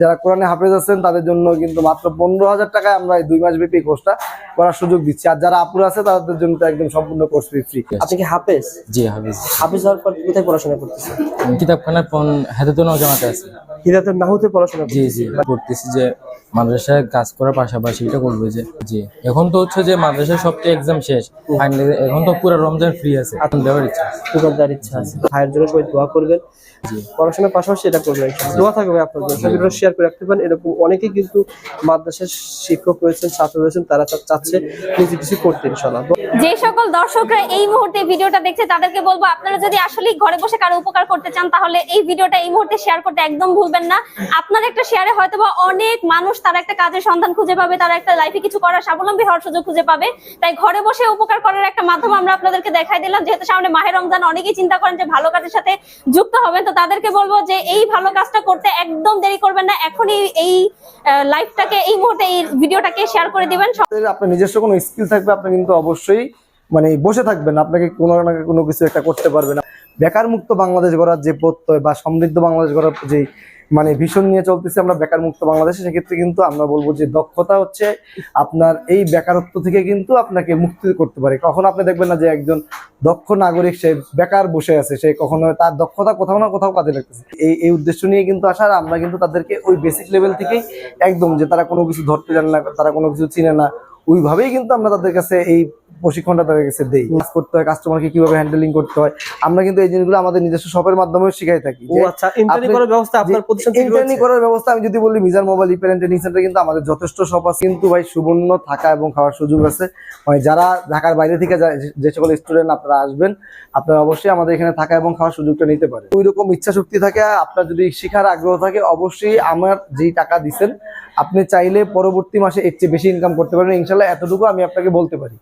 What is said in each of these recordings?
যারা কোরআনে হাফেজ আছেন, তাদের জন্য কিন্তু মাত্র পনেরো হাজার টাকায় আমরা এই দুই মাস ব্যাপী কোর্সটা করার সুযোগ দিচ্ছি। আর যারা আপুর আছে তাদের জন্য তো একদম সম্পূর্ণ কোর্স ফ্রি ফ্রি আপনি কি হাফেজ? জি হাফিজ। হাফেজ হওয়ার পর কোথায় পড়াশোনা করতেছেন? কিতাবখানার পন হাতে তো জামাতে আছে। হিদায়তের নাহুতে পড়াশোনা জি জি। করতেছি যে মাদ্রাসায় কাজ করার পাশাপাশি এটা করব যে জি। এখন তো হচ্ছে যে মাদ্রাসার সবচেয়ে এক্সাম শেষ। ফাইনালি এখন তো পুরো রমজান ফ্রি আছে। এখন দেওয়ার ইচ্ছা আছে। করতেন দেওয়ার ইচ্ছা আছে। ভাইয়ের জন্য সবাই দোয়া করবেন। পড়াশোনার পাশাপাশি এটা করবেন। দোয়া থাকবে আপনার জন্য। শেয়ার করে রাখতে পারেন। এরকম অনেকেই কিন্তু মাদ্রাসার শিক্ষক রয়েছেন ছাত্র রয়েছেন তারা চাচ্ছে নিজে কিছু করতে ইনশাল্লাহ যে সকল দর্শকরা এই মুহূর্তে ভিডিওটা দেখছে তাদেরকে বলব আপনারা যদি আসলে ঘরে বসে কারও উপকার করতে চান তাহলে এই ভিডিওটা এই মুহূর্তে শেয়ার করতে একদম ভুলবেন না। আপনার একটা শেয়ারে হয়তো বা অনেক মানুষ তারা একটা কাজের সন্ধান খুঁজে পাবে তারা একটা লাইফে কিছু করার স্বাবলম্বী হওয়ার সুযোগ খুঁজে পাবে। তাই ঘরে বসে উপকার করার একটা মাধ্যম আমরা আপনাদেরকে দেখাই দিলাম। যেহেতু সামনে মাহের রমজান অনেকেই চিন্তা করেন যে ভালো কাজের সাথে যুক্ত হবেন তো তাদেরকে বলব যে এই ভালো কাজটা করতে একদম দেরি করবেন না। এখনই এই লাইফটাকে এই মুহূর্তে এই ভিডিওটাকে শেয়ার করে দিবেন। আপনার নিজস্ব কোনো স্কিল থাকবে, আপনি কিন্তু অবশ্যই মানে বসে থাকবেন, আপনাকে কোনো না কোনো কিছু একটা করতে পারবে না বেকার মুক্ত বাংলাদেশ গড়ার যে প্রত্যয় বা সমৃদ্ধ বাংলাদেশ গড়ার যে মানে ভীষণ নিয়ে চলতেছে আমরা বেকার মুক্ত বাংলাদেশে, সেক্ষেত্রে কিন্তু আমরা বলব যে দক্ষতা হচ্ছে আপনার এই বেকারত্ব থেকে কিন্তু আপনাকে মুক্তি করতে পারে। কখনো আপনি দেখবেন না যে একজন দক্ষ নাগরিক, সে বেকার বসে আছে, সে কখনো তার দক্ষতা কোথাও না কোথাও কাজে লাগতেছে। এই এই উদ্দেশ্য নিয়ে কিন্তু আসার আমরা কিন্তু তাদেরকে ওই বেসিক লেভেল থেকেই একদম যে তারা কোনো কিছু ধরতে জানে না, তারা কোনো কিছু চিনে না ওইভাবেই কিন্তু আমরা তাদের কাছে এই প্রশিক্ষণটা তাদের কাছে দেই। কাজ করতে হয় কাস্টমারকে কীভাবে হ্যান্ডেলিং করতে হয় আমরা কিন্তু এই জিনিসগুলো আমাদের নিজস্ব শপের মাধ্যমেও শিখাই থাকি আচ্ছা ইন্টারনি করার ব্যবস্থা আমি যদি বলি Mizan mobile repair training centre কিন্তু আমাদের যথেষ্ট শপ আছে। কিন্তু ভাই সুবর্ণ থাকা এবং খাওয়ার সুযোগ আছে। মানে যারা ঢাকার বাইরে থেকে যে সকল স্টুডেন্ট আপনারা আসবেন আপনারা অবশ্যই আমাদের এখানে থাকা এবং খাওয়ার সুযোগটা নিতে পারেন। ওই রকম ইচ্ছা শক্তি থাকে আপনার যদি শিখার আগ্রহ থাকে অবশ্যই আমার যেই টাকা দিচ্ছেন আপনি চাইলে পরবর্তী মাসে এর চেয়ে বেশি ইনকাম করতে পারবেন। ইনশাল্লাহ এতটুকু আমি আপনাকে বলতে পারি।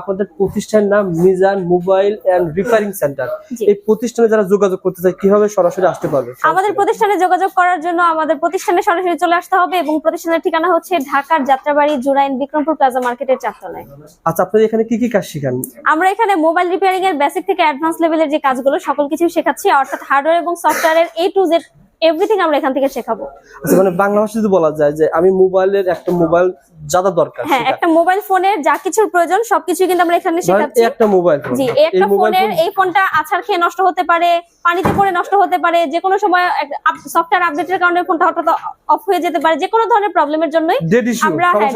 আপনাদের প্রতিষ্ঠানের নাম Mizan mobile and repairing centre. এই প্রতিষ্ঠানে যারা যোগাযোগ করতে চায় কীভাবে সরাসরি আসতে পারবে? আমাদের প্রতিষ্ঠানে যোগাযোগ করার জন্য আমাদের প্রতিষ্ঠানে সরাসরি চলে আসতে হবে এবং প্রতিষ্ঠানের ঠিকানা হচ্ছে ঢাকার যাত্রাবাড়ি জুরাইন বিক্রমপুর প্লাজা মার্কেটের চারতলায়। আচ্ছা আপনাদের এখানে কি কি কাজ শিখান? আমরা এখানে মোবাইল রিপেয়ারিং এর বেসিক থেকে অ্যাডভান্স লেভেলের যে কাজগুলো সকল কিছু শেখাচ্ছি। অর্থাৎ হার্ডওয়্যার এবং সফটওয়্যারের এ টু জেড এভরিথিং আমরা এখান থেকে শেখাবো। আচ্ছা মানে বাংলা ভাষা যদি বলা যায় যে আমি মোবাইলের একটা মোবাইল যারা দরকার হ্যাঁ একটা মোবাইল ফোনের যা কিছুর প্রয়োজন সবকিছু কিন্তু আমরা এখানে শেখাচ্ছি। একটা মোবাইল ফোন। জি এই একটা ফোনের এই ফোনটা আছাড় খেয়ে নষ্ট হতে পারে পানিতে পড়ে নষ্ট হতে পারে যে কোনো সময় সফটওয়্যার আপডেটের কারণে ফোনটা হঠাৎ অফ হয়ে যেতে পারে যে কোনো ধরনের প্রবলেমের জন্যই ডেড আমরা হ্যাঁ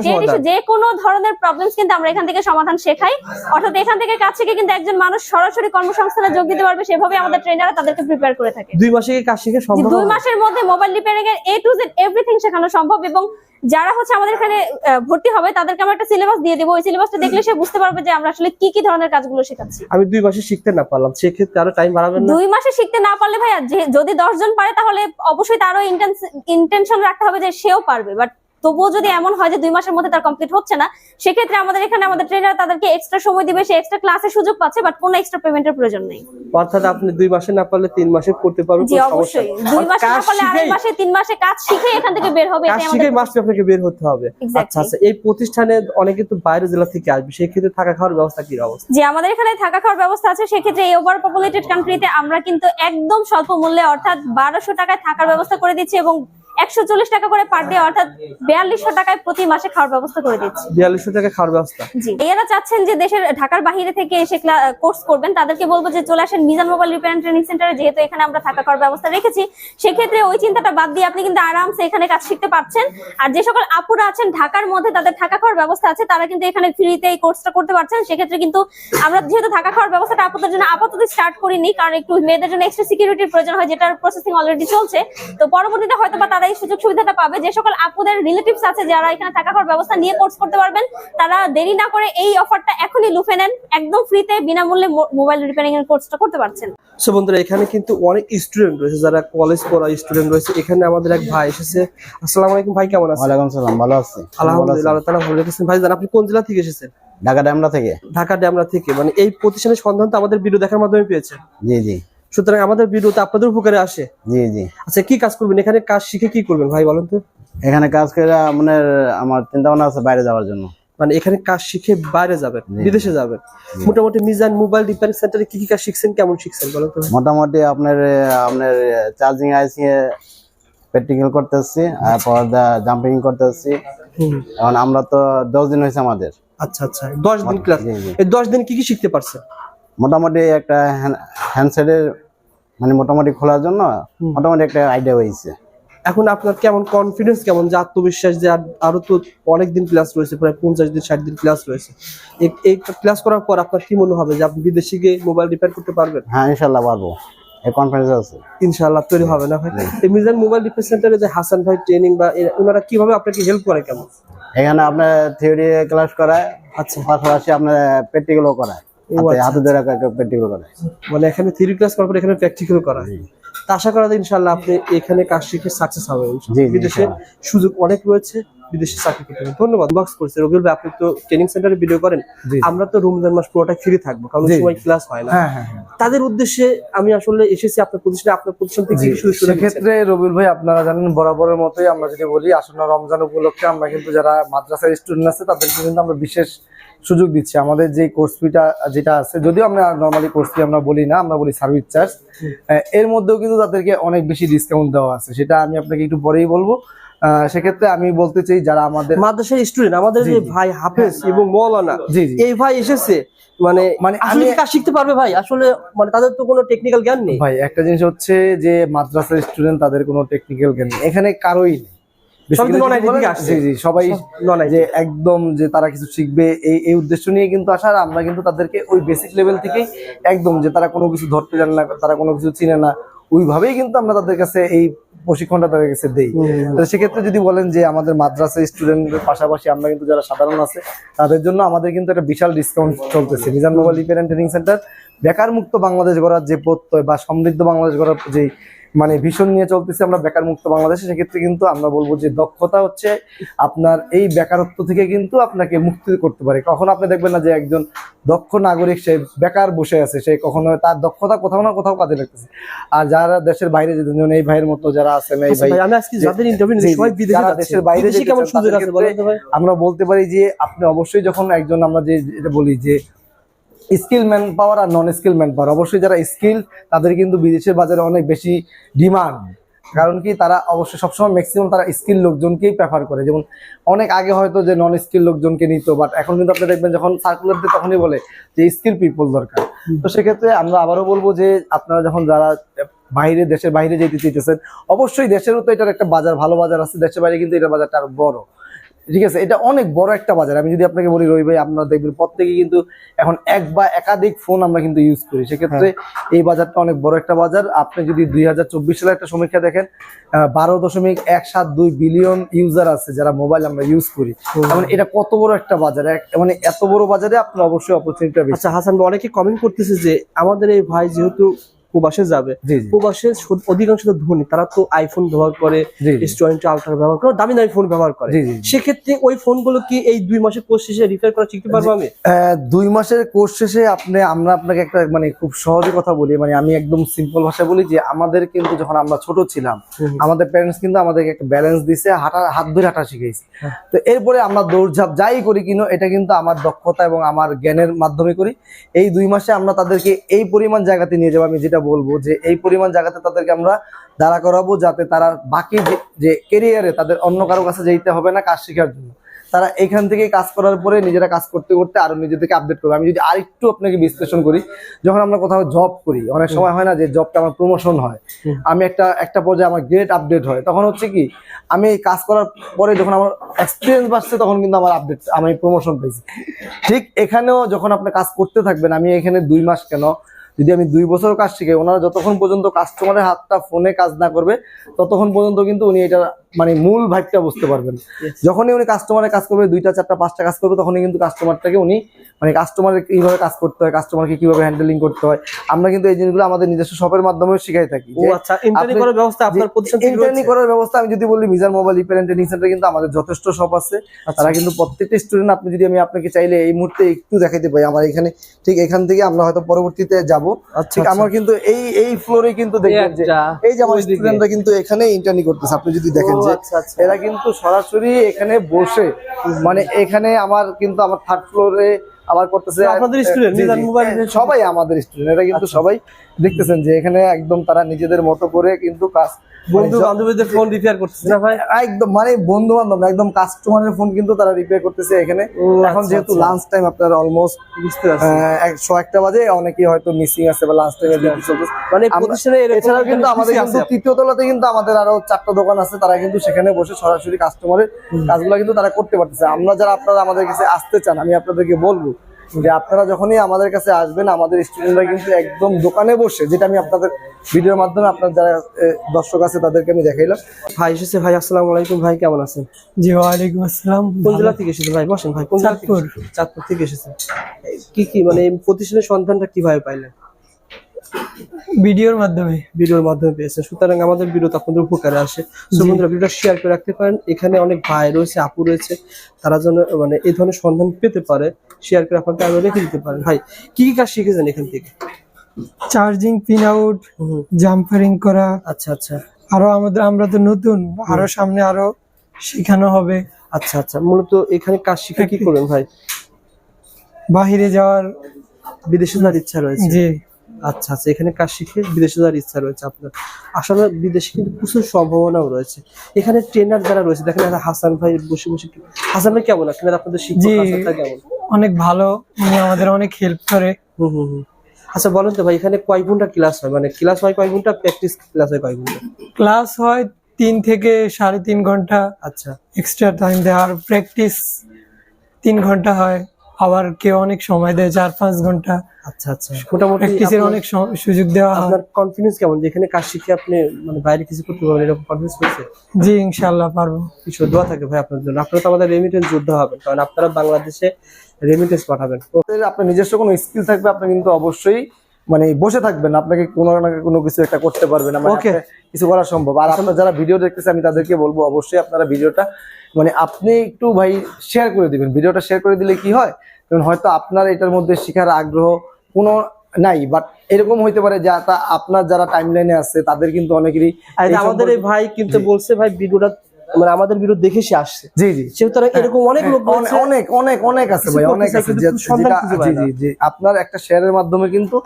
যে কোনো ধরনের প্রবলেমস কিন্তু আমরা এখান থেকে সমাধান শেখাই। অর্থাৎ এখান থেকে কাজ শিখে কিন্তু একজন মানুষ সরাসরি কর্মসংস্থানে যোগ দিতে পারবে সেভাবে আমাদের ট্রেনাররা তাদেরকে প্রিপেয়ার করে থাকে। দুই মাসে কাজ শিখে সম্ভব? মাসের মধ্যে মোবাইল রিপেয়ারিং এর এ টু জেড এভরিথিং শেখানো সম্ভব এবং যারা হচ্ছে আমাদের এখানে ভর্তি হবে তাদেরকে আমরা একটা সিলেবাস দিয়ে দেবো। ওই সিলেবাসটা দেখলে সে বুঝতে পারবে যে আমরা আসলে কি কি ধরনের কাজগুলো শেখাচ্ছি। আমি দুই মাসে শিখতে না পারলাম সেক্ষেত্রে আরও টাইম বাড়াবেন না? দুই মাসে শিখতে না পারলে ভাইয়া যদি দশ জন পারে তাহলে অবশ্যই তারও ইন্টেনশন রাখতে হবে যে সেও পারবে। বাট তবুও যদি এমন হয় যে দুই মাসের মধ্যে তার কমপ্লিট হচ্ছে না সেক্ষেত্রে আমাদের এখানে আমাদের ট্রেনার তাদেরকে এক্সট্রা সময় দিবে সে এক্সট্রা ক্লাসের সুযোগ পাচ্ছে বাট কোনো এক্সট্রা পেমেন্টের প্রয়োজন নেই। অর্থাৎ আপনি দুই মাসে না পারলে তিন মাসে করতে পারবেন জি অবশ্যই। দুই মাসে না পারলে আড়াই মাসে তিন মাসে কাজ শিখে এখান থেকে বের হবে কাজ এটাই শিখে আমাদের মাসে আপনাকে বের হতে হবে। আচ্ছা আচ্ছা এই প্রতিষ্ঠানে অনেকে তো বাইরের জেলা থেকে আসবে সেই ক্ষেত্রে থাকা খাওয়ার ব্যবস্থা কি অবস্থা? যে আমাদের এখানে থাকা খাওয়ার ব্যবস্থা আছে সেক্ষেত্রে এই ওভার পপুলেটেড কান্ট্রিতে আমরা কিন্তু একদম স্বল্প মূল্যে অর্থাৎ বারোশো টাকায় থাকার ব্যবস্থা করে দিচ্ছি এবং একশো চল্লিশ টাকা করে পার ডে অর্থাৎ বিয়াল্লিশশো টাকায় প্রতি মাসে খাওয়ার ব্যবস্থা করে দিচ্ছি। বিয়াল্লিশশো টাকা খাওয়ার ব্যবস্থা? জি। এরা চাচ্ছেন যে দেশের ঢাকার বাইরে থেকে এসে কোর্স করবেন। তাদেরকে বলব যে চলে আসেন মিজান মোবাইল রিপেয়ার ট্রেনিং সেন্টারে যেহেতু এখানে আমরা থাকা খাওয়ার ব্যবস্থা রেখেছি। সেক্ষেত্রে ওই চিন্তাটা বাদ দিয়ে আপনি কিন্তু আরামসে এখানে কাজ শিখতে পারছেন। আর যে সকল আপুরা আছেন ঢাকার মধ্যে তাদের থাকা খাওয়ার ব্যবস্থা আছে তারা কিন্তু এখানে ফ্রিতে এই কোর্সটা করতে পারছেন। সেক্ষেত্রে কিন্তু আমরা যেহেতু থাকা খাওয়ার ব্যবস্থাটা আপুদের জন্য আপাতত স্টার্ট করিনি কারণ একটু মেয়েদের জন্য এক্সট্রা সিকিউরিটির প্রয়োজন হয় যেটার প্রসেসিং অলরেডি চলছে। তো পরবর্তীতে হয়তো বা তারা এই সুযোগ সুবিধাটা পাবে। যে সকল আপুদের রিলেটিভস আছে যারা এখানে থাকা খাওয়ার ব্যবস্থা নিয়ে কোর্স করতে পারবেন তারা দেরি না করে এই অফারটা এখনই লুফে নেন। একদম ফ্রিতে বিনামূল্যে মোবাইল রিপেয়ারিং এর কোর্সটা করতে পারছেন। সো বন্ধুরা এখানে কিন্তু অনেক স্টুডেন্ট রয়েছে যারা কলেজ পড়া স্টুডেন্ট রয়েছে। এখানে আমাদের এক ভাই এসেছে। আসসালামু আলাইকুম ভাই কেমন আছেন? ওয়ালাইকুম সালাম ভালো আছি। আলহামদুলিল্লাহ আল্লাহ তাআলা ভালো রেখেছেন। ভাই আপনি কোন জেলা থেকে এসেছেন? ঢাকা ড্যামরা থেকে। ঢাকা ড্যামরা থেকে। মানে এই প্রতিষ্ঠানের সন্ধান তো আমাদের ভিডিও দেখার মাধ্যমে পেয়েছেন জি জি। সুতরাং আমাদের ভিডিওতে আপনাদের উপকারে আসে। জি জি। আচ্ছা কি কাজ করবেন? এখানে কাজ শিখে কি করবেন ভাই বলেন তো? এখানে কাজ করে মানে আমার চিন্তা ভাবনা আছে বাইরে যাওয়ার জন্য। মানে এখানে কাজ শিখে বাইরে যাবেন বিদেশে যাবেন। মোটামুটি মিজান মোবাইল রিপেয়ারিং সেন্টারে কি কি কাজ শিখছেন? কেমন শিখছেন বলেন তো? মোটামুটি আপনার আপনার চার্জিং আইসি প্র্যাকটিক্যাল করতেছি তারপর জাম্পিং করতেছি। এখন আমরা তো দশ দিন হয়েছে আমাদের। আচ্ছা আচ্ছা। দশ দিন ক্লাস। এই দশ দিন কি কি শিখতে পারছেন? মোটামুটি একটা হ্যান্ডসেটের মানে মোটামুটি খোলার জন্য মোটামুটি একটা আইডিয়া হয়েছে। এখন আপনার কেমন কনফিডেন্স কেমন যে আত্মবিশ্বাস যে আর- তো অনেক দিন ক্লাস রয়েছে প্রায় পঞ্চাশ দিন ষাট দিন ক্লাস রয়েছে। এই- ক্লাস করার পর আপনার কি মনে হবে যে আপনি বিদেশে গিয়ে মোবাইল রিপেয়ার করতে পারবেন? হ্যাঁ ইনশাল্লাহ পারব। আছে। ইনশাআল্লাহ তৈরি হবে না ভাই। এই মিজান মোবাইল রিপেয়ার সেন্টারে যে হাসান ভাই ট্রেনিং বা ওনারা কীভাবে আপনাকে হেল্প করে কেমন? এখানে আপনার থিওরি ক্লাস করায় আচ্ছা। পাশাপাশি আপনার প্র্যাকটিক্যালও করায়। হাতে-। ধরে প্র্যাকটিক্যাল করায় মানে এখানে থিওরি ক্লাস করার পর এখানে প্র্যাকটিক্যাল করা তা আশা করা যায় ইনশাআল্লাহ আপনি এখানে কাজ শিখে সাকসেস হবে। জি, জি, বিদেশে সুযোগ অনেক রয়েছে বিদেশে চাকরি করতে হবে। ধন্যবাদ। বক্স করছে। রবিউল ভাই আপনি তো ট্রেনিং সেন্টারে ভিডিও করেন। আমরা তো রমজান মাস পুরোটা ফ্রি থাকব কারণ সময় ক্লাস হয় না। হ্যাঁ হ্যাঁ হ্যাঁ। তাদের উদ্দেশ্যে আমি আসলে এসেছি আপনার প্রতিষ্ঠানে। আপনার প্রতিষ্ঠান থেকে। সেক্ষেত্রে রবিউল ভাই আপনারা জানেন বরাবরের মতোই আমরা যদি বলি আসন্ন রমজান উপলক্ষে আমরা কিন্তু যারা মাদ্রাসার স্টুডেন্ট আছে তাদেরকে কিন্তু আমরা বিশেষ সুযোগ দিচ্ছি। আমাদের যে কোর্স ফিটা যেটা আছে যদিও আমরা নর্মালি কোর্স ফি আমরা বলি না আমরা বলি সার্ভিস চার্জ এর মধ্যেও কিন্তু তাদেরকে অনেক বেশি ডিসকাউন্ট দেওয়া আছে। সেটা আমি আপনাকে একটু পরেই বলব। সেক্ষেত্রে আমি বলতে চাই যারা আমাদের মাদ্রাসার স্টুডেন্ট আমাদের যে ভাই হাফেজ এবং মৌলানা। এই ভাই এসেছে মানে মানে আসলে কাজ শিখতে পারবে ভাই? আসলে মানে তাদের তো কোনো টেকনিক্যাল জ্ঞান নেই। ভাই একটা জিনিস হচ্ছে যে মাদ্রাসার স্টুডেন্ট তাদের কোনো টেকনিক্যাল জ্ঞান নেই। এখানে কারোই নেই। সবাই তো Basically non-IT যদি বলেন- থেকে আসছে। জি জি সবাই non-IT যে একদম যে তারা কিছু শিখবে এই এই উদ্দেশ্য নিয়ে কিন্তু আসার আমরা কিন্তু তাদেরকে ওই বেসিক লেভেল থেকেই একদম যে তারা কোনো কিছু ধরতে জানে না তারা কোনো কিছু চিনে না ওইভাবেই কিন্তু আমরা তাদের কাছে এই প্রশিক্ষণটা তাদের কাছে দেই। তো সেক্ষেত্রে যদি বলেন যে আমাদের মাদ্রাসা স্টুডেন্টের পাশাপাশি আমরা কিন্তু যারা সাধারণ আছে তাদের জন্য আমাদের কিন্তু একটা বিশাল ডিসকাউন্ট চলতেছে। Mizan mobile repair and training centre বেকার মুক্ত বাংলাদেশ গড়ার যে প্রত্যয় বা সমৃদ্ধ বাংলাদেশ গড়ার যে মানে ভীষণ নিয়ে চলতেছে আমরা বেকার মুক্ত বাংলাদেশে সেক্ষেত্রে কিন্তু আমরা বলব যে দক্ষতা হচ্ছে আপনার এই বেকারত্ব থেকে কিন্তু আপনাকে মুক্তি করতে পারে। কখনো আপনি দেখবেন না যে একজন দক্ষ নাগরিক সে বেকার বসে আছে সে কখনো তার দক্ষতা কোথাও না কোথাও কাজে লাগতেছে। আর যারা দেশের বাইরে যেতে যেমন এই ভাইয়ের মতো যারা আছেন এই আচ্ছা ভাই যারা দেশের বাইরে আমরা বলতে পারি যে আপনি অবশ্যই যখন একজন আমরা যে যেটা বলি যে স্কিল ম্যান পাওয়ার আর নন স্কিল ম্যান পাওয়ার অবশ্যই যারা স্কিল তাদের কিন্তু বিদেশের বাজারে অনেক বেশি ডিমান্ড কারণ কি তারা অবশ্যই সবসময় ম্যাক্সিমাম তারা স্কিল লোকজনকেই প্রেফার করে। যেমন অনেক আগে হয়তো যে নন স্কিল লোকজনকে নিত বাট এখন কিন্তু আপনি দেখবেন যখন সার্কুলার দিয়ে তখনই বলে যে স্কিল পিপল দরকার। তো সেক্ষেত্রে আমরা আবারও বলব যে আপনারা যখন যারা বাইরে দেশের বাইরে যেতে চাইতেছেন অবশ্যই দেশেরও তো এটার একটা বাজার ভালো বাজার আছে। দেশের বাইরে কিন্তু এটা বাজারটা আরও বড়। ঠিক আছে এটা অনেক বড় একটা বাজার। আমি যদি আপনাকে বলি রবি ভাই আপনারা দেখবেন প্রত্যেকে কিন্তু এখন এক বা একাধিক ফোন আমরা কিন্তু ইউজ করি। সেক্ষেত্রে এই বাজারটা অনেক বড় একটা বাজার। আপনি যদি দুই হাজার চব্বিশ সালের একটা সমীক্ষা দেখেন বারো দশমিক এক সাত দুই বিলিয়ন ইউজার আছে যারা মোবাইল আমরা ইউজ করি। মানে এটা কত বড় একটা বাজার? মানে এত বড় বাজারে আপনার অবশ্যই অপরচুনিটি আচ্ছা হাসান অনেকে কমেন্ট করতেছে যে আমাদের এই ভাই যেহেতু প্রবাসে যাবে। প্রবাসে অধিকাংশ তো ধনী তারা তো আইফোন ব্যবহার করে। আলট্রা ব্যবহার করে দামি দামি ফোন ব্যবহার করে। সেক্ষেত্রে ওই ফোনগুলো কি এই দুই মাসের কোর্স শেষে রিপেয়ার করা শিখতে পারব আমি? দুই মাসের কোর্স শেষে আপনি আমরা আপনাকে একটা মানে খুব সহজে কথা বলি মানে আমি একদম সিম্পল ভাষায় বলি যে আমাদের কিন্তু যখন আমরা ছোট ছিলাম আমাদের প্যারেন্টস কিন্তু আমাদেরকে একটা ব্যালেন্স দিছে হাঁটা হাত ধরে হাঁটা শিখেছি তো এরপরে আমরা দৌড়ঝাঁপ যাই করি কিনো এটা কিন্তু আমার দক্ষতা এবং আমার জ্ঞানের মাধ্যমে করি। এই দুই মাসে আমরা তাদেরকে এই পরিমাণ জায়গাতে নিয়ে যাব আমি যেটা বলব যে এই পরিমাণ জায়গাতে তাদেরকে আমরা দাঁড়া করাবো যাতে তারা বাকি যে- কেরিয়ারে তাদের অন্য কারও কাছে যেতে হবে না কাজ শেখার জন্য। তারা এখান থেকে কাজ করার পরে নিজেরা কাজ করতে করতে আরও নিজেদেরকে আপডেট করবে। আমি যদি আরেকটু আপনাকে বিশ্লেষণ করি যখন আমরা কোথাও জব করি অনেক সময় হয় না যে জবটা আমার প্রমোশন হয়। আমি একটা একটা পর্যায়ে আমার গ্রেড আপডেট হয়। তখন হচ্ছে কি আমি কাজ করার পরে যখন আমার এক্সপিরিয়েন্স বাড়ছে তখন কিন্তু আমার আপডেট আমি প্রমোশন পেয়েছি। ঠিক এখানেও যখন আপনি কাজ করতে থাকবেন আমি এখানে দুই মাস কেন যদি আমি দুই বছর কাজ শিখাই ওনারা যতক্ষণ পর্যন্ত কাস্টমারের হাতটা ফোনে কাজ না করবে ততক্ষণ পর্যন্ত কিন্তু উনি এটা মানে মূল ভাইবটা বুঝতে পারবেন। যখনই উনি কাস্টমারের কাজ করবে দুইটা চারটা পাঁচটা কাজ করবে তখনই কিন্তু কাস্টমারটাকে উনি মানে কাস্টমারের কীভাবে কাজ করতে হয় কাস্টমারকে কীভাবে হ্যান্ডেলিং করতে হয় আমরা কিন্তু এই জিনিসগুলো আমাদের নিজস্ব শপের মাধ্যমেও শিখাই থাকি। আচ্ছা ইন্টারনি করার ব্যবস্থা রয়েছে? করার ব্যবস্থা আমি যদি বলি Mizan mobile repair training centre কিন্তু আমাদের যথেষ্ট শপ আছে। আচ্ছা। তারা কিন্তু প্রত্যেকটা স্টুডেন্ট আপনি যদি আমি আপনাকে চাইলে এই মুহূর্তে একটু দেখাইতে পাই আমার এখানে ঠিক এখান থেকে আমরা হয়তো পরবর্তীতে যাব। আচ্ছা, ঠিক আচ্ছা। আমার কিন্তু এই এই ফ্লোরে কিন্তু দেখবেন যে এই যে আমার স্টুডেন্টরা কিন্তু এখানে ইন্টারনি করতেছে আপনি যদি দেখেন যে আচ্ছা। এরা কিন্তু সরাসরি এখানে বসে মানে এখানে আমার কিন্তু আমার থার্ড ফ্লোরে আবার করতেছে আপনাদের জি, জি, মোবাইল হ্যাঁ, সবাই আমাদের স্টুডেন্ট এটা কিন্তু সবাই দেখতেছেন যে এখানে একদম তারা নিজেদের মতো করে কিন্তু কাজ বন্ধু মানে বান্ধবীদের ফোন রিপেয়ার করতেছে না ভাই? একদম মানে বন্ধু বান্ধব একদম কাস্টমারের ফোন কিন্তু তারা রিপেয়ার করতেছে এখানে। এখন আচ্ছা, যেহেতু আচ্ছা। লাঞ্চ টাইম আপনার অলমোস্ট বুঝতে পারছি। একশো একটা বাজে অনেকেই হয়তো মিসিং আছে বা লাঞ্চ টাইমে ডিউটি চলতেছে। মানে প্রতিষ্ঠানে এছাড়াও কিন্তু আমাদের কিন্তু তৃতীয় তলাতে কিন্তু আমাদের আরও চারটা দোকান আছে তারা কিন্তু সেখানে বসে সরাসরি কাস্টমারের কাজগুলো কিন্তু তারা করতে পারতেছে। আমরা যারা আপনারা আমাদের কাছে আসতে চান আমি আপনাদেরকে বলব যে আপনারা যখনই আমাদের কাছে আসবেন আমাদের স্টুডেন্টরা কিন্তু একদম দোকানে বসে যেটা আমি আপনাদের ভিডিওর মাধ্যমে আপনার যারা দর্শক আছে তাদেরকে আমি দেখাইলাম। ভাই এসেছে ভাই আসসালামু আলাইকুম। ভাই কেমন আছেন? জি ওয়ালাইকুম আসসালাম। কোন জেলা থেকে এসেছে ভাই? বসেন ভাই কোন জেলা থেকে চাঁদপুর। এসেছে? চাঁদপুর থেকে এসেছে কি কি মানে প্রতিষ্ঠানের সন্ধানটা কীভাবে পাইলেন? ভিডিওর মাধ্যমে। ভিডিওর মাধ্যমে পেয়েছেন সুতরাং আমাদের ভিডিও তো আপনাদের উপকারে আসে। So বন্ধুরা ভিডিওটা শেয়ার করে রাখতে পারেন। এখানে অনেক ভাই রয়েছে আপু রয়েছে। তারা যেন মানে এই ধরনের সন্ধান পেতে পারে শেয়ার করে আপনার টাইমে রেখে দিতে পারেন। ভাই কি কি কাজ শিখেছেন এখান থেকে? চার্জিং পিন আউট জাম্পারিং করা। আচ্ছা আচ্ছা। আরও আমাদের আমরা তো নতুন আরও সামনে আরও শেখানো হবে। আচ্ছা আচ্ছা। মূলত এখানে কাজ শিখে কি করবেন ভাই? বাহিরে যাওয়ার বিদেশে যাওয়ার ইচ্ছা রয়েছে। যে আচ্ছা আচ্ছা এখানে কাজ শিখে বিদেশে যাওয়ার ইচ্ছা রয়েছে আপনার। আসলে বিদেশে কিন্তু প্রচুর সম্ভাবনাও রয়েছে। এখানে ট্রেনার যারা রয়েছে দেখেন হাসান ভাই বসে বসে হাসান ভাই কেমন? আছেন আর আপনাদের শিক্ষক কেমন? অনেক ভালো। উনি আমাদের অনেক হেল্প করে। হুম হুম হুম। আচ্ছা বলেন তো ভাই এখানে কয় ঘণ্টা ক্লাস হয়? মানে ক্লাস হয় কয় ঘণ্টা প্র্যাকটিস ক্লাস হয় কয় ঘণ্টা? ক্লাস হয় তিন থেকে সাড়ে তিন ঘণ্টা। আচ্ছা। এক্সট্রা টাইম দেয় আর প্র্যাকটিস তিন ঘণ্টা হয়। আবার কেউ অনেক সময় দেয় চার পাঁচ ঘণ্টা। আচ্ছা আচ্ছা। মোটামুটি প্র্যাকটিসের অনেক সুযোগ দেওয়া আপনার কনফিডেন্স কেমন? যেখানে কাজ শিখে আপনি মানে বাইরে কিছু করতে পারবেন এরকম কনফিডেন্স হয়েছে? জি ইনশাল্লাহ পারব। কিছু দোয়া থাকে ভাই আপনার জন্য। আপনারা তো আমাদের রেমিটেন্স যোদ্ধা হবেন কারণ আপনারা বাংলাদেশে রেমিটেন্স পাঠাবেন। আপনার নিজস্ব কোনো স্কিল থাকবে আপনি কিন্তু অবশ্যই মানে বসে থাকবেন আপনাকে কোনো না কোনো কিছু একটা করতে পারবেন Okay. কিছু করা সম্ভব। আর আপনারা যারা ভিডিও দেখতেছে আমি তাদেরকে বলব অবশ্যই আপনারা ভিডিওটা মানে আপনি একটু ভাই শেয়ার করে দিবেন। ভিডিওটা শেয়ার করে দিলে কি হয়? কারণ হয়তো আপনার এটার মধ্যে শেখার আগ্রহ কোনো নাই বাট এরকম হইতে পারে যে তা- আপনার যারা টাইম লাইনে আছে তাদের কিন্তু অনেকেরই আমাদের এই ভাই কিন্তু বলছে ভাই ভিডিওটা মানে আমাদের ভিডিও দেখে সে আসছে। জি জি। সেহেতু এরকম অনেক লোক অনেক অনেক অনেক অনেক আছে ভাই অনেক আছে। জি জি জি। আপনার একটা শেয়ারের মাধ্যমে কিন্তু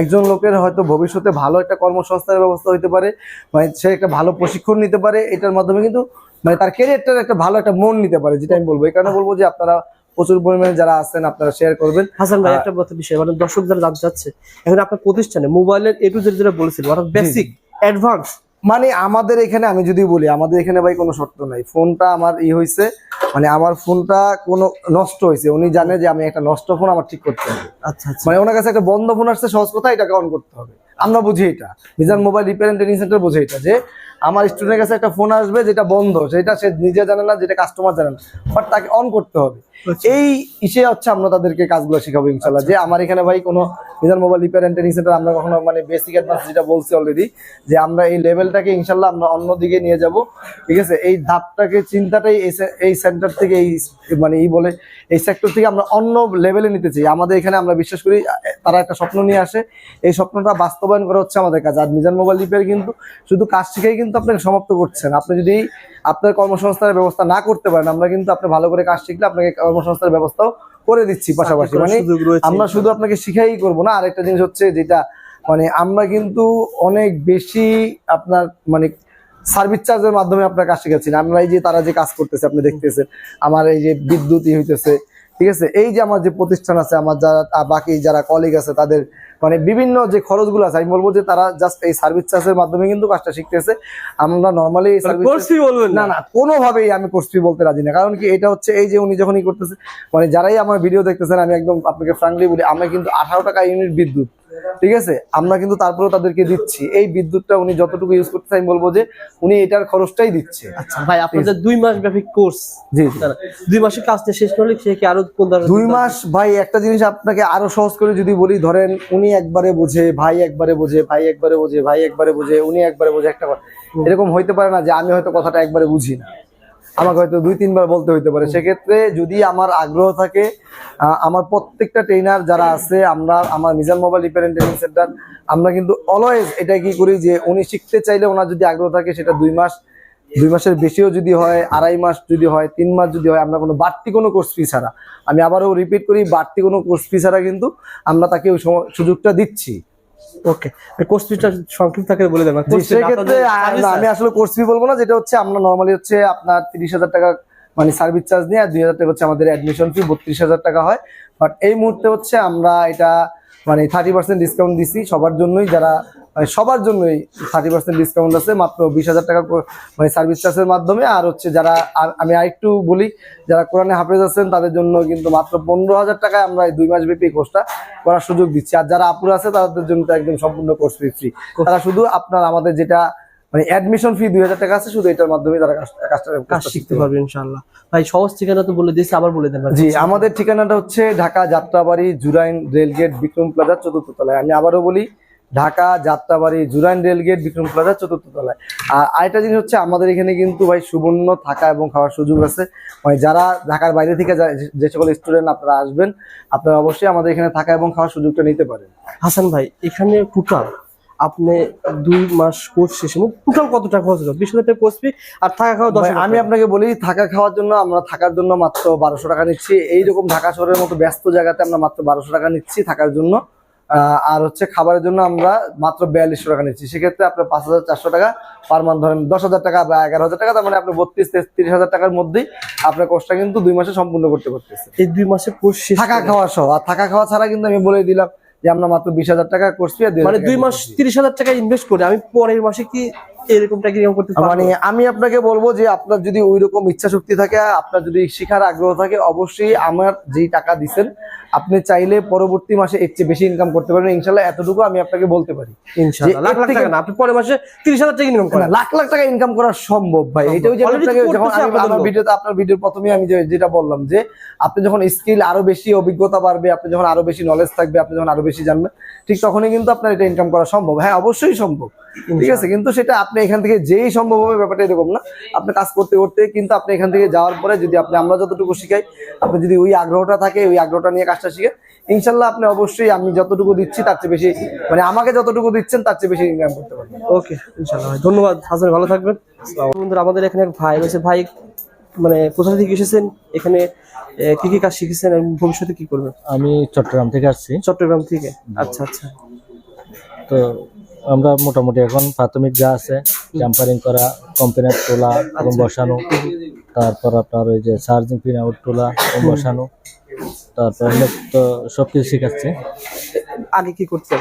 একজন লোকের হয়তো ভবিষ্যতে ভালো একটা কর্মসংস্থানের ব্যবস্থা হতে পারে মানে সে একটা ভালো প্রশিক্ষণ নিতে পারে এটার মাধ্যমে কিন্তু মানে তার ক্যারিয়ারটার একটা ভালো একটা মন নিতে পারে যেটা আমি বলব। এই কারণে বলব যে আপনারা প্রচুর পরিমাণে যারা আছেন আপনারা শেয়ার করবেন। হাসান ভাই একটা কথা বিষয় মানে দর্শক যারা জানতে চাচ্ছে। এখন আপনার প্রতিষ্ঠানে মোবাইলের এ টু জেড যেটা বলেছিল অর্থাৎ বেসিক অ্যাডভান্স মানে আমাদের এখানে আমি যদি বলি আমাদের এখানে ভাই কোনো শর্ত নাই। ফোনটা আমার ই হয়েছে মানে আমার ফোনটা কোনো নষ্ট হয়েছে উনি জানে যে আমি একটা নষ্ট ফোন আমার ঠিক করতে হবে। আচ্ছা আচ্ছা। মানে ওনার কাছে একটা বন্ধ ফোন আসছে সহজ কথা এটাকে অন করতে হবে। আমরা বুঝি এটা। Mizan mobile repair training centre বুঝে এটা যে আমার স্টুডেন্টের কাছে একটা ফোন আসবে যেটা বন্ধ সেটা সে নিজে জানে না যেটা কাস্টমার জানে না বাট তাকে অন করতে হবে। এই ইসে হচ্ছে আমরা তাদেরকে কাজগুলো শেখাবো ইনশাল্লাহ যে আমার এখানে ভাই কোনো Mizan mobile repair and training centre আমরা কখনো মানে বেসিক অ্যাডভান্স যেটা বলছি অলরেডি যে আমরা এই লেভেলটাকে ইনশাল্লাহ আমরা অন্য দিকে নিয়ে যাব। ঠিক আছে? এই ধাপটাকে চিন্তাটাই এই সেন্টার থেকে এই মানে ই বলে এই সেক্টর থেকে আমরা অন্য লেভেলে নিতে চাই। আমাদের এখানে আমরা বিশ্বাস করি তারা একটা স্বপ্ন নিয়ে আসে। এই স্বপ্নটা বাস্তবায়ন করা হচ্ছে আমাদের কাজ আর মিজান মোবাইল রিপেয়ার কিন্তু শুধু কাজ শিখেই কিন্তু আপনাকে সমাপ্ত করছেন। আপনি যদি আপনার কর্মসংস্থানের ব্যবস্থা না করতে পারেন আমরা কিন্তু আপনি ভালো করে কাজ শিখলে আপনাকে কর্মসংস্থানের ব্যবস্থাও করে দিচ্ছি পাশাপাশি। মানে আমরা শুধু আপনাকে শিখাই করব না আরেকটা জিনিস হচ্ছে যেটা মানে আমরা কিন্তু অনেক বেশি আপনার মানে সার্ভিস চার্জের মাধ্যমে আপনার কাজ শিখাচ্ছি আমরা এই যে তারা যে কাজ করতেছে আপনি দেখতেছেন আমার এই যে বিদ্যুৎ হইতেছে ঠিক আছে? এই যে আমার যে প্রতিষ্ঠান আছে আমার যারা বাকি যারা কলিগ আছে তাদের মানে বিভিন্ন যে খরচগুলো আছে আমি বলব যে তারা জাস্ট এই সার্ভিস চার্জের মাধ্যমে কিন্তু কাজটা শিখতেছে। আমরা নর্মালি না না? কোনোভাবেই আমি কোর্স বলতে রাজি না। কারণ কি এটা হচ্ছে এই যে উনি যখনই করতেছে মানে যারাই আমার ভিডিও দেখতেছেন আমি একদম আপনাকে ফ্রাঙ্কলি বলি আমি কিন্তু আঠারো টাকা ইউনিট বিদ্যুৎ। ঠিক আছে? আমরা কিন্তু তারপরেও তাদেরকে দিচ্ছি। এই বিদ্যুৎটা উনি যতটুকু ইউজ করতেছে আমি বলব যে উনি এটার খরচটাই দিচ্ছে। আচ্ছা ভাই আপনাদের দুই মাস ব্যাপী কোর্স জি দুই মাসের কাজটা শেষ করলে সে কি আরও দুই মাস ভাই একটা জিনিস আপনাকে আরও সহজ করে যদি বলি ধরেন উনি একবারে বোঝে ভাই একবারে বোঝে ভাই একবারে বোঝে ভাই একবারে বোঝে উনি একবারে বোঝে একটা এরকম হইতে পারে না যে আমি হয়তো কথাটা একবারে বুঝি না। আমাকে হয়তো দুই, তিনবার বলতে হইতে পারে। সেক্ষেত্রে যদি আমার আগ্রহ থাকে আমার প্রত্যেকটা ট্রেনার যারা আছে, আমরা, আমার Mizan mobile repair training centre, আমরা কিন্তু অলওয়েজ এটা কি করি যে উনি শিখতে চাইলে ওনার যদি আগ্রহ থাকে, সেটা দুই মাস, দুই মাসের বেশিও যদি হয়, আড়াই মাস যদি হয়, তিন মাস যদি হয়, আমরা কোনো বাড়তি কোনো কোর্স ফি ছাড়া। আমি আবারও রিপিট করি, বাড়তি কোনো কোর্স ফি ছাড়া কিন্তু আমরা তাকে ওই সুযোগটা দিচ্ছি। ওকে কোর্স ফিটা সংক্ষিপ্ত থাকে বলে দেবেন সেক্ষেত্রে আমি আসলে কোর্স ফি বলব না যেটা হচ্ছে আমরা নর্মালি হচ্ছে আপনার তিরিশ হাজার টাকা মানে সার্ভিস চার্জ নিয়ে আর দুই হাজার টাকা হচ্ছে আমাদের অ্যাডমিশন ফি বত্রিশ হাজার টাকা হয়। বাট এই মুহূর্তে হচ্ছে আমরা এটা মানে থার্টি পার্সেন্ট ডিসকাউন্ট দিছি সবার জন্যই, যারা মানে সবার জন্যই থার্টি পার্সেন্ট ডিসকাউন্ট আছে, মাত্র বিশ হাজার টাকা মানে সার্ভিস চার্জের মাধ্যমে। আর হচ্ছে যারা, আর আমি আরেকটু বলি, যারা কোরআনে হাফেজ আছেন, তাদের জন্য কিন্তু মাত্র পনেরো হাজার টাকায় আমরা এই দুই মাস ব্যাপী কোর্সটা করার সুযোগ দিচ্ছি। আর যারা আপুর আছে, তাদের জন্য তো একদম সম্পূর্ণ কোর্স দিচ্ছি তারা শুধু আপনার আমাদের যেটা মানে অ্যাডমিশন ফি দুই হাজার টাকা আছে শুধু এটার মাধ্যমে তারা কাজ শিখতে পারবে। ইনশাআল্লাহ। ভাই সহজ ঠিকানা তো বলে দিয়েছি আবার বলে দেন। জি আমাদের ঠিকানাটা হচ্ছে Dhaka Jatrabari Jurain rail gate Bikram plaza চতুর্থ তলায়। আমি আবারও বলি Dhaka Jatrabari Jurain rail gate Bikram plaza চতুর্থ তলায়। আর আরেকটা জিনিস হচ্ছে আমাদের এখানে কিন্তু ভাই সুবর্ণ থাকা এবং খাওয়ার সুযোগ আছে। মানে যারা ঢাকার বাইরে থেকে যা- সকল স্টুডেন্ট আপনারা আসবেন আপনারা অবশ্যই আমাদের এখানে থাকা এবং খাওয়ার সুযোগটা নিতে পারেন। হাসান ভাই এখানে টোটাল আপনি দুই মাস কোর্স শেষে টোটাল কত টাকা খরচ হলো? বিশ হাজার টাকা কোর্স ফি আর থাকা খাওয়া দশ আমি আপনাকে বলি থাকা খাওয়ার জন্য আমরা থাকার জন্য মাত্র বারোশো টাকা নিচ্ছি। এইরকম ঢাকা শহরের মতো ব্যস্ত জায়গাতে আমরা মাত্র বারোশো টাকা নিচ্ছি থাকার জন্য। আর হচ্ছে খাবারের জন্য আমরা মাত্র বিয়াল্লিশশো টাকা নিচ্ছি। সেক্ষেত্রে আপনার পাঁচ হাজার চারশো টাকা পার মান্থ ধরেন দশ হাজার টাকা বা এগারো হাজার টাকা তার মানে আপনি বত্রিশ তেত্রিশ হাজার টাকার মধ্যেই আপনার কোর্সটা কিন্তু দুই মাসে সম্পূর্ণ করতে পারতেছে এই দুই মাসে কোর্স থাকা খাওয়া সহ। আর থাকা খাওয়া ছাড়া কিন্তু আমি বলে দিলাম যে আমরা মাত্র বিশ হাজার টাকা কোর্স ফি মানে দুই মাস তিরিশ হাজার টাকা ইনভেস্ট করে আমি পরের মাসে কি এরকম টাকা ইনকাম করতে মানে আমি আপনাকে বলব যে আপনার যদি ওই রকম ইচ্ছা শক্তি থাকে আপনার যদি শেখার আগ্রহ থাকে অবশ্যই আমার যেই টাকা দিচ্ছেন আপনি চাইলে পরবর্তী মাসে এর চেয়ে বেশি ইনকাম করতে পারবেন ইনশাল্লাহ এতটুকু আমি আপনাকে বলতে পারি। লাখ লাখ টাকা না আপনি পরের মাসে তিরিশ হাজার টাকা ইনকাম করেন। লাখ লাখ টাকা ইনকাম করা সম্ভব ভাই। এটাও যে লোক। ভিডিওতে আপনার ভিডিওর প্রথমে আমি যেটা বললাম যে আপনি যখন স্কিল আরও বেশি অভিজ্ঞতা বাড়বে আপনি যখন আরও বেশি নলেজ থাকবে আপনি যখন আরও বেশি জানবেন ঠিক তখনই কিন্তু আপনার এটা ইনকাম করা সম্ভব। হ্যাঁ অবশ্যই সম্ভব। ঠিক আছে কিন্তু সেটা আপনি এখান থেকে যেই সম্ভব হবে ব্যাপারটা এরকম না। আপনি কাজ করতে করতে কিন্তু আপনি এখান থেকে যাওয়ার পরে যদি আপনি আমরা যতটুকু শিখাই আপনি যদি ওই আগ্রহটা থাকে ওই আগ্রহটা নিয়ে কাজটা শিখে ইনশাল্লাহ আপনি অবশ্যই আমি যতটুকু দিচ্ছি তার চেয়ে বেশি মানে আমাকে যতটুকু দিচ্ছেন তার চেয়ে বেশি ইনকাম করতে পারবেন। ওকে ইনশাল্লাহ ধন্যবাদ হাসান ভালো থাকবেন। বন্ধুরা আমাদের এখানে এক ভাই রয়েছে। ভাই মানে কোথা থেকে এসেছেন? এখানে কি কি কাজ শিখেছেন এবং ভবিষ্যতে কি করবেন? আমি চট্টগ্রাম থেকে আসছি। চট্টগ্রাম থেকে? আচ্ছা আচ্ছা। তো আমরা মোটামুটি এখন প্রাথমিক যা আছে জাম্পারিং করা কম্পিনার তোলা এবং বসানো। তারপর আপনার ওই যে চার্জিং পিন আউট তোলা এবং বসানো। তারপর তো সব কিছু শেখাচ্ছে। আগে কি করতেন?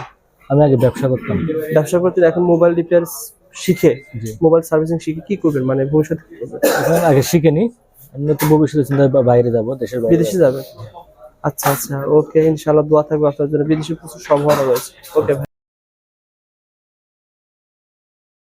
আমি আগে ব্যবসা করতাম। ব্যবসা করতে এখন মোবাইল রিপেয়ার শিখে মোবাইল সার্ভিসিং শিখে কি করবেন? মানে ভবিষ্যতে কি করবেন? আগে শিখিনি এমনি তো ভবিষ্যতে চিন্তা বাইরে যাব দেশের বাইরে বিদেশে যাবেন? আচ্ছা আচ্ছা। ওকে ইনশাআল্লাহ দোয়া থাকবে আপনার জন্য। বিদেশে প্রচুর সম্ভাবনা রয়েছে। ওকে